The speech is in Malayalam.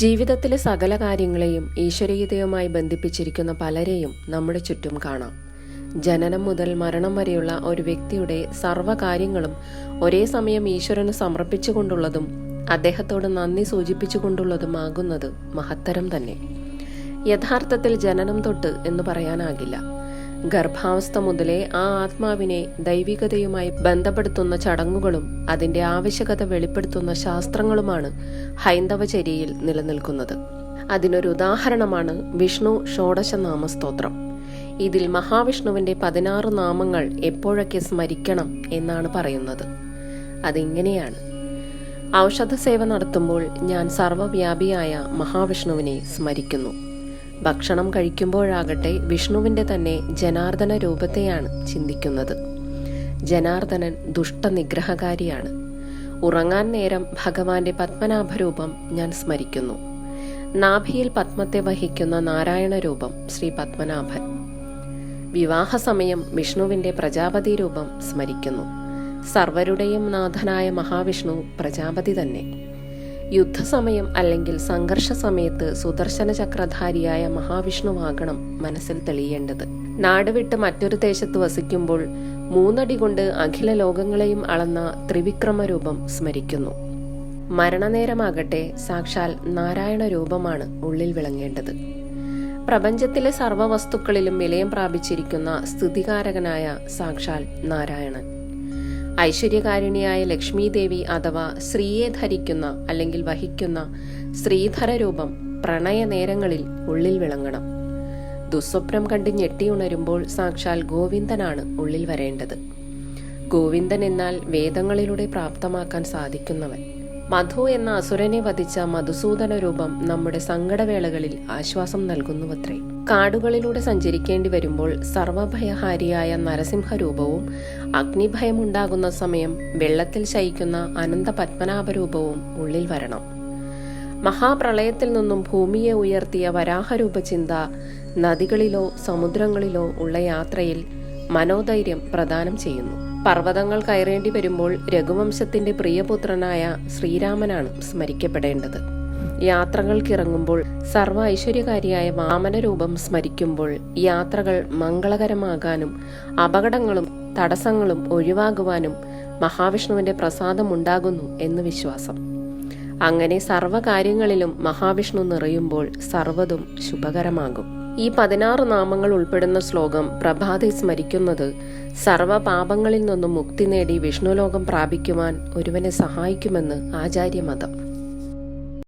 ജീവിതത്തിലെ സകല കാര്യങ്ങളെയും ഈശ്വരീയതയുമായി ബന്ധിപ്പിച്ചിരിക്കുന്ന പലരെയും നമ്മുടെ ചുറ്റും കാണാം. ജനനം മുതൽ മരണം വരെയുള്ള ഒരു വ്യക്തിയുടെ സർവകാര്യങ്ങളും ഒരേ സമയം ഈശ്വരന് സമർപ്പിച്ചുകൊണ്ടുള്ളതും അദ്ദേഹത്തോട് നന്ദി സൂചിപ്പിച്ചുകൊണ്ടുള്ളതുമാകുന്നത് മഹത്തരം തന്നെ. യഥാർത്ഥത്തിൽ ജനനം തൊട്ട് എന്ന് പറയാനാകില്ല. ഗർഭാവസ്ഥ മുതലേ ആ ആത്മാവിനെ ദൈവികതയുമായി ബന്ധപ്പെടുത്തുന്ന ചടങ്ങുകളും അതിന്റെ ആവശ്യകത വെളിപ്പെടുത്തുന്ന ശാസ്ത്രങ്ങളുമാണ് ഹൈന്ദവചര്യയിൽ നിലനിൽക്കുന്നത്. അതിനൊരു ഉദാഹരണമാണ് വിഷ്ണു ഷോഡശനാമ സ്തോത്രം ഇതിൽ മഹാവിഷ്ണുവിന്റെ പതിനാറ് നാമങ്ങൾ എപ്പോഴൊക്കെ സ്മരിക്കണം എന്നാണ് പറയുന്നത്. അതിങ്ങനെയാണ്. ഔഷധ സേവ നടത്തുമ്പോൾ ഞാൻ സർവവ്യാപിയായ മഹാവിഷ്ണുവിനെ സ്മരിക്കുന്നു. ഭക്ഷണം കഴിക്കുമ്പോഴാകട്ടെ വിഷ്ണുവിന്റെ തന്നെ ജനാർദ്ദന രൂപത്തെയാണ് ചിന്തിക്കുന്നത്. ജനാർദ്ദനൻ ദുഷ്ടനിഗ്രഹകാരിയാണ്. ഉറങ്ങാൻ നേരം ഭഗവാന്റെ പത്മനാഭരൂപം ഞാൻ സ്മരിക്കുന്നു. നാഭിയിൽ പത്മത്തെ വഹിക്കുന്ന നാരായണ രൂപം ശ്രീ പത്മനാഭൻ. വിവാഹസമയം വിഷ്ണുവിന്റെ പ്രജാപതി രൂപം സ്മരിക്കുന്നു. സർവരുടെയും നാഥനായ മഹാവിഷ്ണു പ്രജാപതി തന്നെ. യുദ്ധസമയം അല്ലെങ്കിൽ സംഘർഷ സമയത്ത് സുദർശന ചക്രധാരിയായ മഹാവിഷ്ണുവാകണം മനസ്സിൽ തെളിയേണ്ടത്. നാടുവിട്ട് മറ്റൊരു ദേശത്ത് വസിക്കുമ്പോൾ മൂന്നടി കൊണ്ട് അഖില ലോകങ്ങളെയും അളന്ന ത്രിവിക്രമ രൂപം സ്മരിക്കുന്നു. മരണനേരമാകട്ടെ സാക്ഷാൽ നാരായണ രൂപമാണ് ഉള്ളിൽ വിളങ്ങേണ്ടത്. പ്രപഞ്ചത്തിലെ സർവവസ്തുക്കളിലും വിലയം പ്രാപിച്ചിരിക്കുന്ന സ്ഥിതികാരകനായ സാക്ഷാൽ നാരായണൻ. ഐശ്വര്യകാരിണിയായ ലക്ഷ്മീദേവി അഥവാ സ്ത്രീയെ ധരിക്കുന്ന അല്ലെങ്കിൽ വഹിക്കുന്ന സ്ത്രീധര രൂപം പ്രണയ നേരങ്ങളിൽ ഉള്ളിൽ വിളങ്ങണം. ദുസ്വപ്നം കണ്ട് ഞെട്ടിയുണരുമ്പോൾ സാക്ഷാൽ ഗോവിന്ദനാണ് ഉള്ളിൽ വരേണ്ടത്. ഗോവിന്ദൻ എന്നാൽ വേദങ്ങളിലൂടെ പ്രാപ്തമാക്കാൻ സാധിക്കുന്നവൻ. മധു എന്ന അസുരനെ വധിച്ച മധുസൂദന രൂപം നമ്മുടെ സങ്കടവേളകളിൽ ആശ്വാസം നൽകുന്നുവത്രേ. കാടുകളിലൂടെ സഞ്ചരിക്കേണ്ടി വരുമ്പോൾ സർവഭയഹാരിയായ നരസിംഹ രൂപവും അഗ്നിഭയമുണ്ടാകുന്ന സമയം വെള്ളത്തിൽ ശയിക്കുന്ന അനന്ത പത്മനാഭരൂപവും ഉള്ളിൽ വരണം. മഹാപ്രളയത്തിൽ നിന്നും ഭൂമിയെ ഉയർത്തിയ വരാഹരൂപ ചിന്ത നദികളിലോ സമുദ്രങ്ങളിലോ ഉള്ള യാത്രയിൽ മനോധൈര്യം പ്രദാനം ചെയ്യുന്നു. പർവതങ്ങൾ കയറേണ്ടി വരുമ്പോൾ രഘുവംശത്തിന്റെ പ്രിയപുത്രനായ ശ്രീരാമനാണ് സ്മരിക്കപ്പെടേണ്ടത്. യാത്രകൾക്കിറങ്ങുമ്പോൾ സർവ ഐശ്വര്യകാരിയായ വാമനരൂപം സ്മരിക്കുമ്പോൾ യാത്രകൾ മംഗളകരമാകാനും അപകടങ്ങളും തടസ്സങ്ങളും ഒഴിവാകുവാനും മഹാവിഷ്ണുവിന്റെ പ്രസാദം ഉണ്ടാകുന്നു എന്ന് വിശ്വാസം. അങ്ങനെ സർവകാര്യങ്ങളിലും മഹാവിഷ്ണു നിറയുമ്പോൾ സർവതും ശുഭകരമാകും. ഈ പതിനാറ് നാമങ്ങൾ ഉൾപ്പെടുന്ന ശ്ലോകം പ്രഭാതി സ്മരിക്കുന്നത് സർവപാപങ്ങളിൽ നിന്നും മുക്തി നേടി വിഷ്ണുലോകം പ്രാപിക്കുവാൻ ഒരുവനെ സഹായിക്കുമെന്ന് ആചാര്യമതം.